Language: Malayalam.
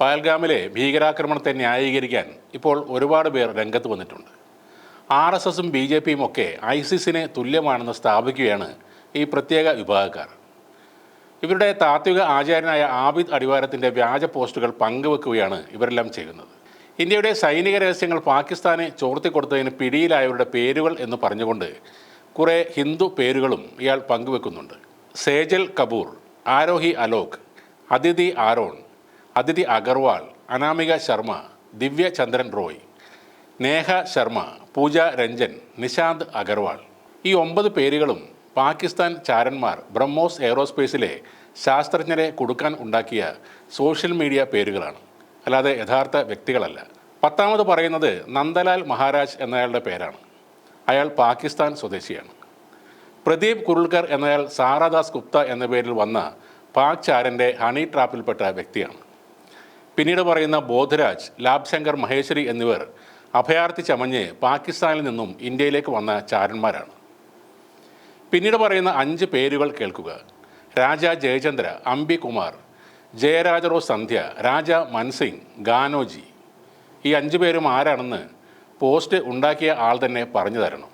പഹൽഗാമിലെ ഭീകരാക്രമണത്തെ ന്യായീകരിക്കാൻ ഇപ്പോൾ ഒരുപാട് പേർ രംഗത്ത് വന്നിട്ടുണ്ട്. ആർ എസ് എസും ബി ജെ പിയും ഒക്കെ ഐസിസിനെ തുല്യമാണെന്ന് സ്ഥാപിക്കുകയാണ് ഈ പ്രത്യേക വിഭാഗക്കാർ. ഇവരുടെ താത്വിക ആചാര്യനായ ആബിദ് അടിവാരത്തിന്റെ വ്യാജ പോസ്റ്റുകൾ പങ്കുവെക്കുകയാണ് ഇവരെല്ലാം ചെയ്യുന്നത്. ഇന്ത്യയുടെ സൈനിക രഹസ്യങ്ങൾ പാകിസ്ഥാനെ ചോർത്തിക്കൊടുത്തതിന് പിടിയിലായവരുടെ പേരുകൾ എന്ന് പറഞ്ഞുകൊണ്ട് കുറേ ഹിന്ദു പേരുകളും ഇയാൾ പങ്കുവെക്കുന്നുണ്ട്. സേജൽ കപൂർ ആരോഹി അലോക് അതിഥി ആരോൺ അതിഥി അഗർവാൾ അനാമിക ശർമ്മ ദിവ്യ ചന്ദ്രൻ റോയ് നേഹ ശർമ്മ പൂജ രഞ്ജൻ നിശാന്ത് അഗർവാൾ. ഈ ഒമ്പത് പേരുകളും പാകിസ്ഥാൻ ചാരന്മാർ ബ്രഹ്മോസ് എയറോസ്പേസിലെ ശാസ്ത്രജ്ഞരെ കൊടുക്കാൻ ഉണ്ടാക്കിയ സോഷ്യൽ മീഡിയ പേരുകളാണ്. അല്ലാതെ യഥാർത്ഥ വ്യക്തികളല്ല. പത്താമത് പറയുന്നത് നന്ദലാൽ മഹാരാജ് എന്നയാളുടെ പേരാണ്. അയാൾ പാകിസ്ഥാൻ സ്വദേശിയാണ്. പ്രദീപ് കുരുൾക്കർ എന്നയാൾ സാറാദാസ് ഗുപ്ത എന്ന പേരിൽ വന്ന പാക് ചാരന്റെ ഹണി ട്രാപ്പിൽപ്പെട്ട വ്യക്തിയാണ്. പിന്നീട് പറയുന്ന ബോധരാജ് ലാബ് ശങ്കർ മഹേശ്വരി എന്നിവർ അഭയാർത്ഥി ചമഞ്ഞ് പാകിസ്ഥാനിൽ നിന്നും ഇന്ത്യയിലേക്ക് വന്ന ചാരന്മാരാണ്. പിന്നീട് പറയുന്ന അഞ്ച് പേരുകൾ കേൾക്കുക. രാജ ജയചന്ദ്ര അംബി കുമാർ ജയരാജറോ സന്ധ്യ രാജ മൻസിംഗ് ഗാനോജി. ഈ അഞ്ച് പേരും ആരാണെന്ന് പോസ്റ്റ് ഉണ്ടാക്കിയ ആൾ തന്നെ പറഞ്ഞു തരണം.